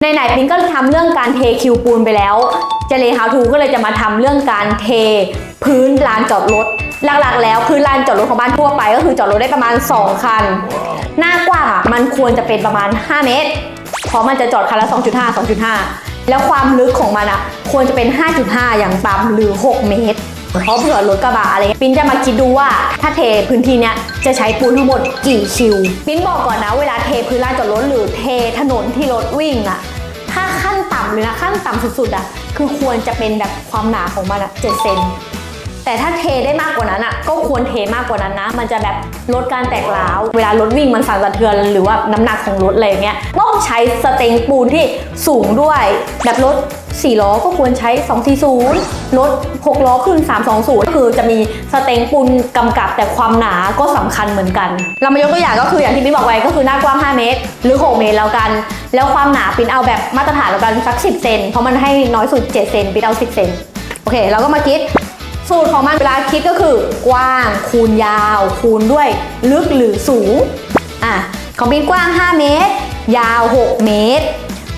ไหนๆปินก็ทำเรื่องการเทคิวปูนไปแล้ว เจเลฮาวทูก็เลยจะมาทำเรื่องการเทพื้นลานจอดรถ หลักๆ แล้วพื้นลานจอดรถของบ้านทั่วไป ก็คือจอดรถได้ประมาณ 2 คัน หน้ากว้างอะมันควรจะเป็นประมาณ 5 เมตร เพราะมันจะจอดคันละ 2.5 2.5 แล้วความลึกของมันอะควรจะเป็น 5.5 อย่างต่ำหรือ 6 เมตร เพราะเผื่อรถกระบะอะไร ปิ้นจะมาคิดดูว่าถ้าเทพื้นที่เนี้ย จะใช้ปูนทั้งหมดกี่คิวมิ้นบอกก่อนนะ เวลาเทพื้นลานจอดรถหรือเทถนนที่รถวิ่งอะถ้าขั้นต่ำเลยนะขั้นต่ำสุดๆอะคือควรจะเป็นแบบความหนาของมันอะเจ็ดเซน แต่ถ้าเทได้มากกว่านั้นอะก็ควรเทมากกว่านั้นนะ มันจะแบบลดการแตกร้าว เวลารถวิ่งมันสั่นสะเทือนหรือว่าน้ำหนักของรถอะไรอย่างเงี้ยต้องใช้สเต็งปูนที่สูงด้วย แบบรถ4ล้อก็ควรใช้ 240 รถ 6 ล้อขึ้น 320 ก็คือจะมีสเต็งปูนกำกับแต่ความหนาก็สำคัญเหมือนกัน เรามายกตัวอย่างก็คืออย่างที่พี่บอกไว้ก็คือหน้ากว้าง 5 เมตร หรือ 6 เมตรแล้วกัน แล้วความหนาปินเอาแบบมาตรฐานแล้วกันสัก 10 เซน เพราะมันให้น้อยสุด 7 เซนปินเอา 10 เซน โอเค เราก็มาคิด สูตรของมันเวลาคิดก็คือกว้างคูณยาว คูณด้วยลึกหรือสูงอะของบินกว้าง 5 เมตร ยาว 6 เมตร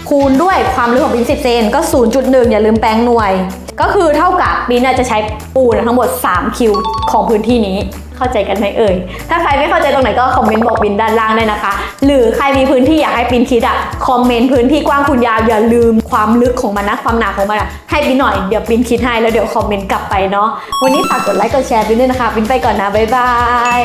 คูณด้วยความลึกของบิน10 เซนก็ 0.1 อย่าลืมแปลงหน่วย ก็คือเท่ากับบินจะใช้ปูนทั้งหมด 3 คิวของพื้นที่นี้เข้าใจกันไหมเอ่ย ถ้าใครไม่เข้าใจตรงไหนก็คอมเมนต์บอกบินด้านล่างได้นะคะ หรือใครมีพื้นที่อยากให้บินคิดอะคอมเมนต์พื้นที่กว้างคูณยาวอย่าลืมความลึกของมันนะความหนาของมันอะให้บินหน่อยเดี๋ยวบินคิดให้แล้วเดี๋ยวคอมเมนต์กลับไปเนาะวันนี้ฝากกดไลค์กดแชร์บินด้วยนะคะบินไปก่อนนะบ๊ายบาย